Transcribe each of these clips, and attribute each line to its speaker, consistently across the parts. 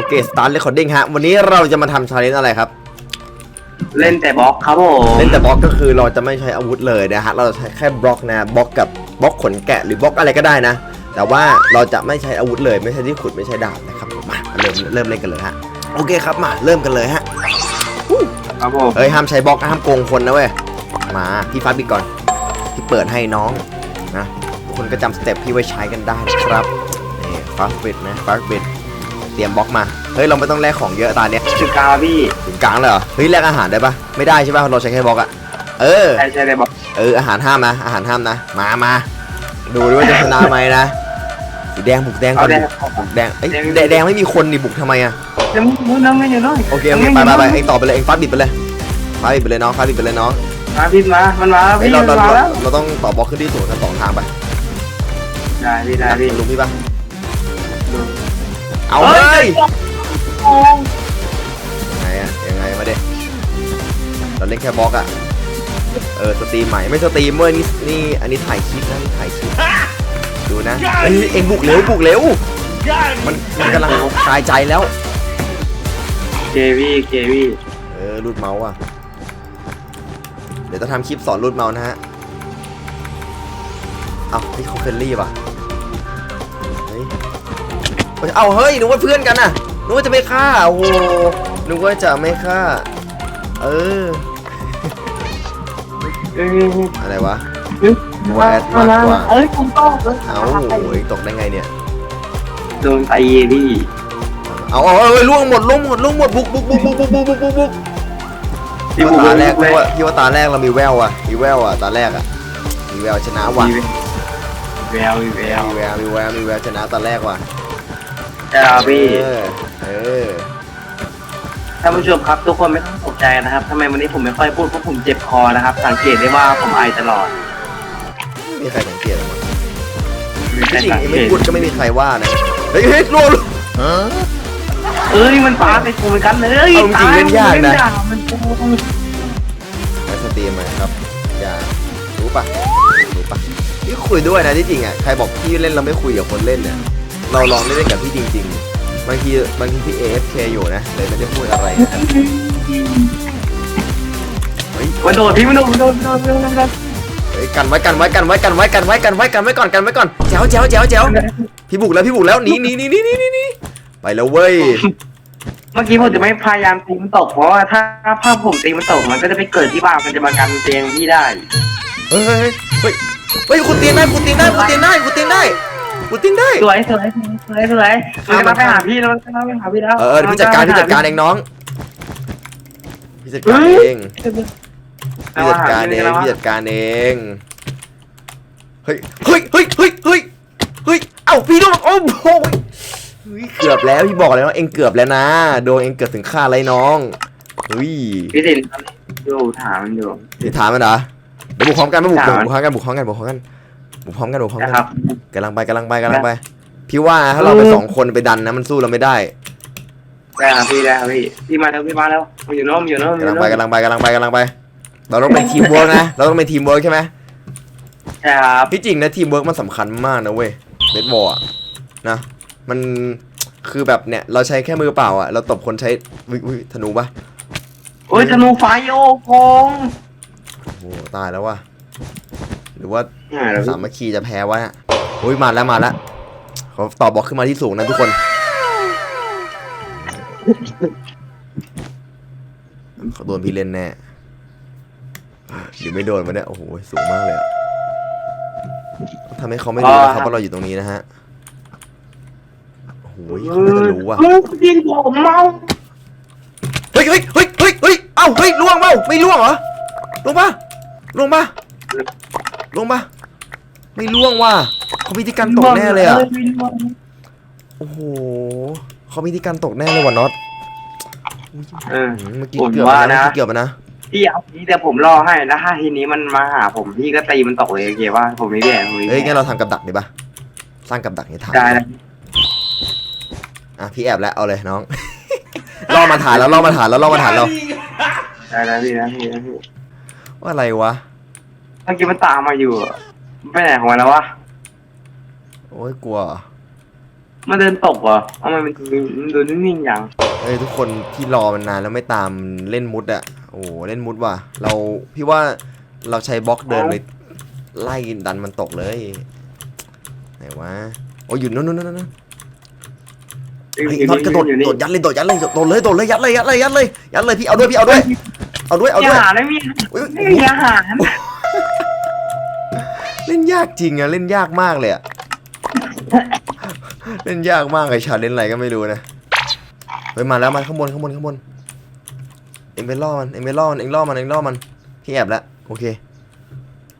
Speaker 1: โอเคสตาร์ทเรคคอร์ดิ้งฮะ วันนี้เราจะมาทำชาเลนจ์อะไรครับ
Speaker 2: เล่นแต่บล็อกครับผม
Speaker 1: เล่นแต่บล็อกก็คือเราจะไม่ใช้อาวุธเลยนะฮะ เราจะใช้แค่บล็อกนะบล็อกกับบล็อกขนแกะหรือบล็อกอะไรก็ได้นะ แต่ว่าเราจะไม่ใช้อาวุธเลย ไม่ใช่ที่ขุดไม่ใช่ดาบนะครับมาเริ่มเริ่มเล่นกันเลยฮะ โอเคครับมาเริ่มกันเลยฮะ
Speaker 2: ครับผม
Speaker 1: เอ้ยห้ามใช้บล็อกนะห้ามโกงคนนะเว้ย มาพี่ฟ้าบิดก่อนพี่เปิดให้น้องนะทุกคนก็จำสเต็ปพี่ไว้ใช้กันได้นะครับนี่ฟาสบิดนะฟาสบิดเต รียมบล็อกมา เฮ้ยเราไม่ต้องแลกของเยอะตอนเนี้ย
Speaker 2: จุดกลางพี่
Speaker 1: ถึงกลางเลยเหรอ เฮ้ยแลกอาหารได้ปะไม่ได้ใช่ปะเราใช้แค่บล็อกอะเออ
Speaker 2: ใช่ใช่แต่บล็อก
Speaker 1: เอออาหารห้ามนะ อาหารห้ามนะ มามาดูดิว่าจะชนะไหมนะสีแดงบุกแดงก่
Speaker 2: เอา
Speaker 1: อน
Speaker 2: ได้
Speaker 1: บุกแดงเอ้ยแดงแดงไม่มีคนนี่บุกทำไมอะ
Speaker 2: ยังมึงน้องไม่อยู่น้อย
Speaker 1: โอเคโอเคไปไปไปเองต่อไปเลยเองฟาสบิดไปเลยฟาสบิดไปเลยน้องฟาสบิดไปเลยน้อง
Speaker 2: มาพี่มา มันมาแล้ว
Speaker 1: เฮ้ย
Speaker 2: พี่
Speaker 1: เรา
Speaker 2: มัน
Speaker 1: เรา
Speaker 2: มา
Speaker 1: เรา
Speaker 2: แล้ว
Speaker 1: เราต้องต่อบล็อกขึ้นที่สูงกันสองทางไป
Speaker 2: ได้พี่ได้พี่
Speaker 1: ลุงพี่ปะ เอา
Speaker 2: เฮ้ย
Speaker 1: ยังไงอะยังไงมาเด็เราเล่นแค่บล็อกอะเออสตรีมใหม่ไม่สตรีมเว้ยนี่นี่อันนี้ถ่ายคลิปนะนี่ถ่ายคลิปดูนะเฮ้ยเอ็งบุกเร็วบุกเร็วมันมันกำลังคลายใจแล้ว
Speaker 2: เกวี่เกวี่
Speaker 1: เออรูดเมาส์อะเดี๋ยวจะทำคลิปสอนรูดเมาส์นะฮะเอาพี่เขาเฟรนลี่ป่ะเฮ้ย เอาเฮ้ยนึกว่าเพื่อนกันน่ะนึกว่าจะไม่ฆ่าโอ้โหนึกว่าจะไม่ฆ่า เออ
Speaker 2: เอ้ย
Speaker 1: อะไรวะ
Speaker 2: เอ้ย
Speaker 1: ว่าแอดมากกว่า
Speaker 2: เอ้ยคุณต้อง
Speaker 1: เอาโอ้ยตกได้ไงเนี่ย
Speaker 2: โดนตีพี่
Speaker 1: เอาเอาเอาเอาล่วงหมดล่วงหมดล่วงหมดบุกบุกบุกบุกบุกบุกบุกบุกบุก
Speaker 2: พี่
Speaker 1: พี่
Speaker 2: บุก
Speaker 1: ว่าตาแรก
Speaker 2: เล
Speaker 1: พี่
Speaker 2: ย
Speaker 1: ว่าพี่ว่าตาแรกเรามีแววอะมีแววอะตาแรกอะมีแววชนะว่ะ
Speaker 2: แววแวว
Speaker 1: มีแววมีแววมีแววชนะตอนแรกว่ะ
Speaker 2: ใช่ครับพี่
Speaker 1: เออเออ
Speaker 2: ท่านผู้ชมครับทุกคนไม่ต้องตกใจนะครับทำไมวันนี้ผมไม่ค่อยพูดเพราะผมเจ็บคอนะครับ สังเกตได้ว่าผมไอตลอด
Speaker 1: ไม่มีใครสังเกตหรอกมั้ง
Speaker 2: มี
Speaker 1: จ
Speaker 2: ใคร
Speaker 1: ริง
Speaker 2: สัง
Speaker 1: ๆ
Speaker 2: เก
Speaker 1: ไม่
Speaker 2: ต
Speaker 1: พูดก็ไม่มีใครว่านะเฮ้ยเฮ้ยรัวรัว
Speaker 2: เอ้ยมันฟ้าไปกูเหมือนกันเลย
Speaker 1: เอาจริงๆเล่นยากนะ
Speaker 2: มันโกง
Speaker 1: ไลฟ์สตรีมไหมครับอย่ารู้ปะรู้ปะพี่คุยด้วยนะที่จริงอะใครบอกพี่เล่นเราไม่คุยกับคนเล่นเนี่ย เราลองเล่นกับพี่จริงๆบางทีบางทีพี่ AFK อยู่นะเลยไม่ได้พูดอะไรนะเฮ้ย
Speaker 2: มันโดดพี่มันโดดมันโดดมันโดดมันโดดมันโดด
Speaker 1: เฮ้ยกันไว้กันไว้กันไว้กันไว้กันไว้กันไว้กันไว้ก่อนกันไว้ก่อนแจ๋วแจ๋วแจ๋วแจ๋วพี่บุกแล้วพี่บุกแล้วหนีหนีหนีหนีหนีหนีหนีไปแล้วเว้ย
Speaker 2: เมื่อกี้ผมจะไม่พยายามตีมันตกเพราะว่าถ้าถ้าผมตีมันตกมันก็จะไปเกิดที่บ้านมันจะมากันเตียงพี่ได้
Speaker 1: เฮ้ยเฮ้ยเฮ้ยเฮ้ยคุณตีนได้คุณตีนได้คุณตีนได้คุณตีนได้ คุณตีนได้
Speaker 2: สวยสวยสวยสวยมันจะมาไปหาพี่แล้วมันจะมาไปหาพี่แล้ว
Speaker 1: เออเดี๋ยวพี่จัดการพี่จัดการเองน้องพี่จัดการเองพี่จัดการเองพี่จัดการเองเฮ้ยเฮ้ยเฮ้ยเฮ้ยเฮ้ยเฮ้ยเอ้าพี่โดนโอ้โหเฮ้ยเกือบแล้วพี่บอกแล้วว่าเองเกือบแล้วนะโดนเองเกือบถึงฆ่าไรน้องเฮ้ย
Speaker 2: พี่สินอยู่ถามมันอยู่
Speaker 1: นี่ถามมันเหรอเดี๋ยวบุกพร้อมกันไม่บุก
Speaker 2: ถามมัน
Speaker 1: บุกพร้อมกันบุกพร้อมกันบุกพร้อมกัน บุกพร้อมกันบุกพร้อม
Speaker 2: นะ
Speaker 1: กัน
Speaker 2: ครับ
Speaker 1: กำลังไปกำลังไปกำลังไป พี่ว่าถ้าเราไปสองคนไปดันนะมันสู้เราไม่ได้
Speaker 2: ได้ครับพี่ได้ครับพี่พี่มาแล้วพี่มาแล้วมันอยู่โน้มอยู่โน้มอกำ
Speaker 1: ลั
Speaker 2: ยู่
Speaker 1: ง
Speaker 2: โน้
Speaker 1: ไป
Speaker 2: ม
Speaker 1: กำลังไปกำลังไปกำลังไป เราต้องเป็นทีมเวิร์กนะ เราต้องเป็นทีมเวิร์กใช่ไหม
Speaker 2: ใช่ครับ
Speaker 1: ที่จริงนะทีมเวิร์กมันสำคัญมากนะเว้ยเบสบอลอะนะ มันคือแบบเนี่ยเราใช้แค่มือเปล่าอะเราตบคนใช้วิวิธนูปะ
Speaker 2: โอ้ยธนูไฟโอ้โกง
Speaker 1: โอ้โหตายแล้วว่ะ หรือว่า
Speaker 2: อ่าแล้ว
Speaker 1: สามัคคีจะแพ้วะเนี่ยโอ้ยมาแล้วมาแล้วเขาต่อบล็อกขึ้นมาที่สูงนะทุกคน เขาโดนพี่เล่นแน่หรือไม่โดนมาเนี่ยโอ้โหสูงมากเลยอะทำให้เขาไม่รู้นะครับว่าเราอยู่ตรงนี้นะฮะโอ้โหเขาน่าจะรู้ว่ะ
Speaker 2: เฮ้ยยิงผมเมา
Speaker 1: เฮ้ยเฮ้ยเฮ้ยเฮ้ยเฮ้ยเอ้าเฮ้ยล่วงเปล่าไม่ล่วงเหรอล่วงปะล่วงปะ ล่วงปะไม่ล่วงว่ะเขามีที่กันตกแน่เลยอะโอ้โหเขามีที่กันตกแน่เลยว่ะน็อต
Speaker 2: เออ
Speaker 1: อืมเมื่อกี้
Speaker 2: ผม
Speaker 1: เกือบ
Speaker 2: ว่า
Speaker 1: ไปนะ
Speaker 2: นะ
Speaker 1: เมื่อกี้เกือบไปนะ
Speaker 2: พี่เอาพี่แต่ผมรอให้แล้วถ้าทีนี้มันมาหาผมพี่ก็ตีมันตกเลยโอเคว่าผมไม่แย่ผมไม่
Speaker 1: เฮ้ย
Speaker 2: แย่
Speaker 1: งั้นเราทำกับดักดีปะสร้างกับดักนี่ถ่าย
Speaker 2: ได้นะ
Speaker 1: อะพี่แอบแล้วเอาเลยน้องล่อมาถ่ายแล้วล่อมาถ่ายแล้วล่อมาถ่ายแล้ว
Speaker 2: ได้นะพี่นะพี่นะพี่
Speaker 1: ว่าอะไรวะ
Speaker 2: เมื่อกี้มันตามมาอยู่อะไปไหนของมันแล้ววะ
Speaker 1: โอ้ยกลัว
Speaker 2: มันเดินตกเหรอทำไมมันมันดูนิ่งๆอย่าง
Speaker 1: เอ้ยทุกคนที่รอมันนานแล้วไม่ตามเล่นมุดอะโอ้โหเล่นมุดว่ะ เราพี่ว่าเราใช้บล็อกเดินไปไล่ดันมันตกเลย ไหนวะโอ้ยอยู่นู่นนู่นนู่นนู่นเฮ้ยน็อตกระโดด
Speaker 2: อยู่นี่
Speaker 1: โดดยัดเลยโดดยัดเลยโดดเลยโดดเลยยัดเลยยัดเลยยัดเลยยัดเลยพี่เอาด้วยพี่เอาด้วย เอาด้วยเอา
Speaker 2: มี
Speaker 1: ด้วย
Speaker 2: อาหารไม่มี
Speaker 1: อุ๊ย
Speaker 2: ไม่มีอาหาร
Speaker 1: เล่นยากจริงอะเล่นยากมากเลยอะเล่นยากมากเลยชาเล่นอะไรก็ไม่รู้นะเฮ้ยมาแล้วมันข้างบนข้างบนข้างบนเอ็งไปล่อมันเอ็งไปล่อมันเอ็งล่อมันเอ็งล่อมันพี่แอบแล้วโอเค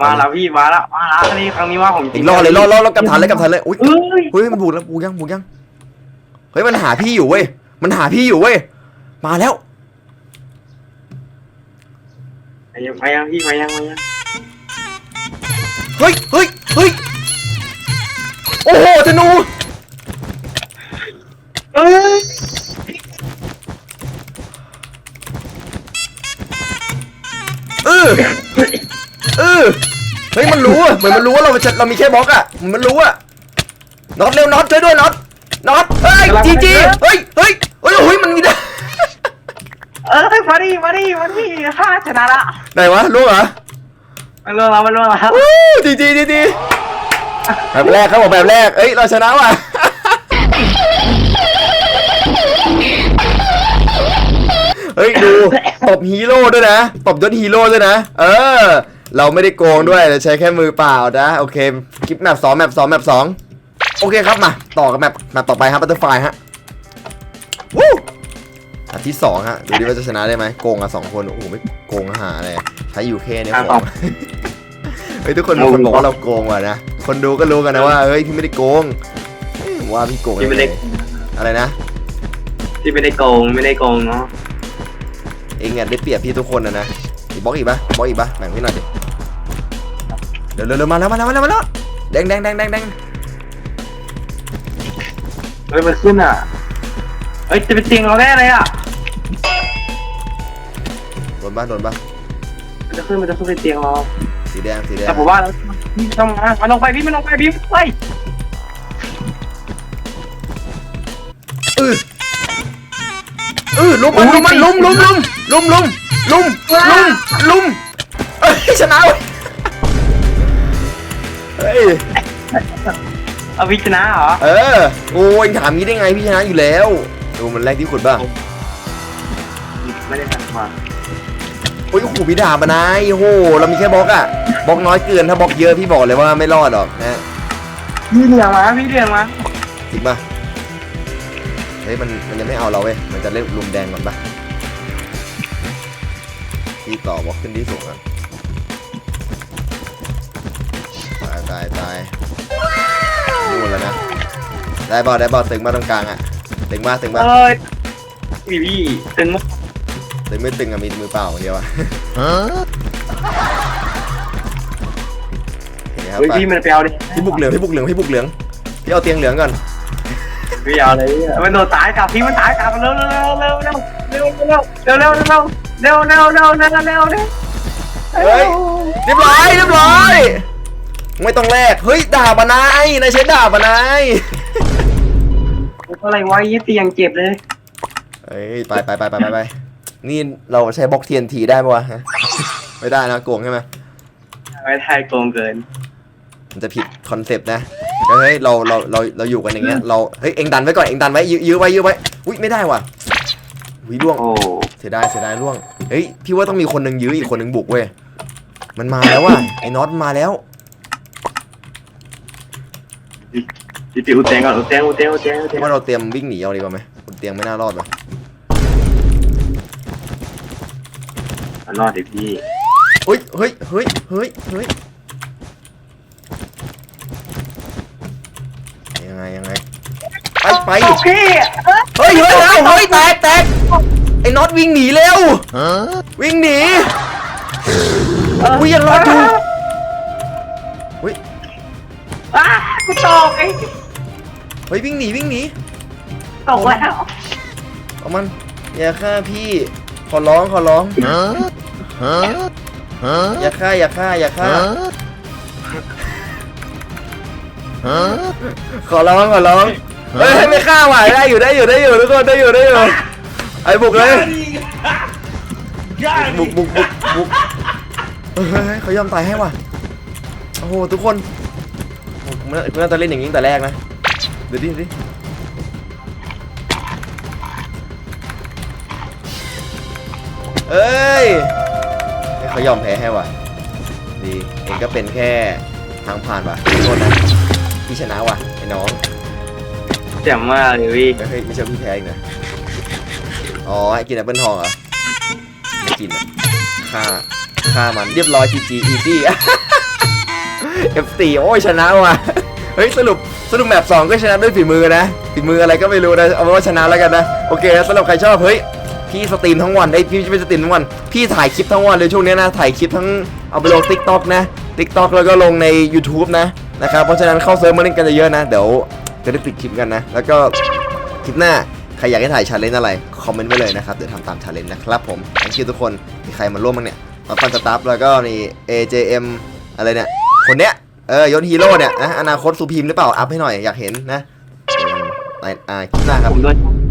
Speaker 2: มาแล้วพี่มาแล้วมาแล้วครั้งนี้ครั้งนี้ว่าผมจ
Speaker 1: เอ็
Speaker 2: ริ
Speaker 1: ง
Speaker 2: ง
Speaker 1: ล่อเลยล่อล่อล่อกลับฐานเลยกลับฐานเลยอุ้ย
Speaker 2: เอ้ย
Speaker 1: เฮ้ยมันบุกแล้วบุกยังบุกยังเฮ้ยมันหาพี่อยู่เว้ยมันหาพี่อยู่เว้ยมาแล้ว
Speaker 2: มายังมายังพี่มายังมายัง
Speaker 1: เฮ้ยเฮ้ยเฮ้ยโอ้โหธนู
Speaker 2: เอ้ย
Speaker 1: เออเออเฮ้ยมันรู้อะเหมือนมันรู้ว่าเราจะเรามีแค่บล็อกอะมันรู้อะน็อตเร็วน็อตช่วยด้วยน็อตน็อตเฮ้ยจีจีเฮ้ยเฮ้ยเฮ้ยโอ้ยมันมีได้
Speaker 2: เอ้ยมาดิมาดิมาดิข้าชนะละ
Speaker 1: ไหนวะรู้เหรอ
Speaker 2: มันล่วงแล้วมันล่วงแล้ว
Speaker 1: วู้ดีดีดีดีแบบแรกครับผมแบบแรก เอ้ย เราชนะว่ะ เฮ้ย ดู ตบฮีโร่ด้วยนะ ตบยศฮีโร่ด้วยนะ เออ เราไม่ได้โกงด้วยเราใช้แค่มือเปล่านะ โอเค คลิปแมปสองแมปสองแมปสองโอเคครับมา ต่อกับแมปแมปต่อไปครับบัตเตอร์ไฟฮะวู้ อันที่สองฮะดูดิว่าจะชนะได้ไหมโกงอะสองคนโอ้โหไม่โกงหาอะไรใช้ยูเคเนี่ยผมเฮ้ยทุกคนมีคนบอกว่าเราโกงว่ะนะคนดูก็รู้กันนะว่าเฮ้ยพี่ไม่ได้โกงเฮ้ยผมว่าพี่โกง
Speaker 2: พี่ไม่ได้
Speaker 1: อะไรนะ
Speaker 2: พี่ไม่ได้โกงไม่ได้โกงเนาะ
Speaker 1: เองเนี่ยได้เปรียบพี่ทุกคนนะนะอีกบล็อกอีกปะบล็อกอีกปะแบ่งพี่หน่อยดิเดี๋ยวเร็วๆมาแล้วมาแล้วมาแล้วมาแล้วแดงแดงแดงแดงแดง
Speaker 2: เฮ้ยมันขึ้นอะเฮ้ยจะเป็นเตียงเราแน่เลยอะ
Speaker 1: โดนปะโดนปะ
Speaker 2: มันจะขึ้นมันจะขึ้นเป็นเตียงเรา
Speaker 1: สีแดงสีแดง
Speaker 2: แต่ผมว่าเราพี่ต้องมามันลงไปพี่มันลงไปพี่ไป
Speaker 1: เออเออลุมมันลุมมันลุมลุมลุมลุมลุมลุมลุมลุมเอ้ยชนะเว้ยเฮ้ย
Speaker 2: เอาวิชนะเหรอ
Speaker 1: เออโอ้ยถามงี้ได้ไงพี่ชนะอยู่แล้วดูมันแรกที่ขุดบ้าง
Speaker 2: ไม่ได้ทำมา
Speaker 1: โอ้ยโอ้โหพี่ด่ามานายโอ้โหเรามีแค่บล็อกอะบล็อกน้อยเกินถ้าบล็อกเยอะพี่บอกเลยว่าไม่รอดหรอกนะ
Speaker 2: พี่เหลืองมาพี่เหลืองมา
Speaker 1: จริงปะเฮ้ยมันมันยังไม่เอาเราเว้ยมันจะเล่นลุมแดงก่อนปะพี่ต่อบล็อกขึ้นที่สูงอะตายตายตายนู่นแล้วนะได้บอลได้บอลตึงมาตรงกลางอะตึงมาตึงมา
Speaker 2: เอ้ยพี่พี่ตึงมาก
Speaker 1: ตึงไม่ตึงอะมีมือเปล่าอย่างเดียวอะโอเคครับ
Speaker 2: เฮ้ย
Speaker 1: ไป
Speaker 2: พี่มันไปเอาดิ
Speaker 1: พี่บุกเหลืองพี่บุกเหลืองพี่บุกเหลืองพี่เอาเตียงเหลืองก่อน
Speaker 2: พี่เอาเลยมันโดนตายกับพี่มันตายกับเร็วเร็วเร็วเร็วเร็วเร็วเร็วเร็วเร็วเร็วเร็วเร็วเร็วเร็วเร็วเร็วเร็ว
Speaker 1: เฮ้ยเรียบร้อยเรียบร้อย ไม่ต้องแลกเฮ้ยด่าบานายนายใช้ด่าบานาย
Speaker 2: อะไรวะยี่เตียงเจ็บเลย
Speaker 1: เฮ้ยไปไปไปไปไปไป นี่เราใช้บล็อกเทียนทีได้ปะวะฮะไม่ได้นะโกงใช่ไหม
Speaker 2: ไม่ไทยโกงเกิน
Speaker 1: มันจะผิดคอนเซปต์นะเฮ้ยเราเราเราเราอยู่กันอย่างเงี้ยเราเฮ้ยเอ็งดันไว้ก่อนเอ็งดันไว้ยื้อยื้อไว้ยื้อไว้อุ้ยไม่ได้ว่ะวิล่วง
Speaker 2: โอ้
Speaker 1: เสียดายเสียดายล่วงเฮ้ยพี่ว่าต้องมีคนหนึ่งยื้ออีกคนหนึ่งบุกเว้ยมันมาแล้วว่ะไอ้น็อตมาแล้ว
Speaker 2: พี่พี่อุดเตียงก่อนอุดเตียงอุดเตียงอุดเตียงอุดเตียง
Speaker 1: ว่าเราเตรียมวิ่งหนีเอาดีกว่าไหมคุณเตียงไม่น่ารอดว่ะ
Speaker 2: รอดดิพี่
Speaker 1: เฮ้ยเฮ้ยเฮ้ยเฮ้ยเฮ้ยยังไงยังไงไปไป
Speaker 2: โอเค
Speaker 1: เฮ้ยเฮ้ยเฮ้ยเฮ้ยแตกแตกไอ้น็อตวิ่งหนีเร็ววิ่งหนีอุ้ยยังรอดอยู่อุ้ย
Speaker 2: อ้ากูตกไอ้
Speaker 1: เฮ้ยวิ่งหนีวิ่งหนี
Speaker 2: ตกแล้ว
Speaker 1: เอามันอย่าฆ่าพี่ ขอร้องขอร้องอย่าฆ่าอย่าฆ่าอย่าฆ่าขอร้องขอร้องเฮ้ยไม่ฆ่าว่ะได้อยู่ได้อยู่ได้อยู่ทุกคนได้อยู่ได้อยู่ไอ้บุกเลยบุกบุกบุกบุกเฮ้ยเฮ้ยเฮ้ยเขายอมตายให้ว่ะโอ้โหทุกคนผมน่าผมน่าจะเล่นอย่างนี้ตั้งแต่แรกนะเดี๋ยวดิเดี๋ เอ้ยเฮ้ยเขายอมแพ้ให้ว่ะดีเองก็เป็นแค่ทางผ่านว่ะทุกคนนะพี่ชนะว่ะไอ้น้อง
Speaker 2: เจ๋งมากเลยพี่
Speaker 1: เฮ้ยไม่ใช่พี่แพ้อีกนะอ๋อให้กินแอปเปิลทองเหรอไม่กินอะฆ่าฆ่ามันเรียบร้อย GG easy F4 โอ้ยชนะว่ะเฮ้ยสรุปสรุปแมป2ก็ชนะด้วยฝีมือนะฝีมืออะไรก็ไม่รู้นะเอาเป็นว่าชนะแล้วกันนะโอเคสำหรับใครชอบเฮ้ย พี่สตรีมทั้งวันไอ้พี่ไม่สตรีมทั้งวัน พี่ถ่ายคลิปทั้งวันเลยช่วงนี้นะ ถ่ายคลิปทั้งเอาไปลง TikTok นะ TikTok แล้วก็ลงใน YouTube นะนะครับ เพราะฉะนั้นเข้าเซิร์ฟมาเล่นกันเยอะๆนะ เดี๋ยวจะได้ปิดคลิปกันนะ แล้วก็คลิปหน้าใครอยากให้ถ่ายชาเลนจ์อะไร คอมเมนต์ไว้เลยนะครับ เดี๋ยวทำตามชาเลนจ์นะครับผมทั้งคิวทุกคน มีใครมาร่วมบ้างเนี่ยมาฟันสตาฟแล้วก็นี่ AJM อะไรเนี่ย คนเนี้ย เออยศฮีโร่เนี่ยนะอนาคตสุพีมหรือเปล่า อัพให้หน่อยอยากเห็นนะออไปอ่าคลิปหน้าครับ
Speaker 2: ผมด้วย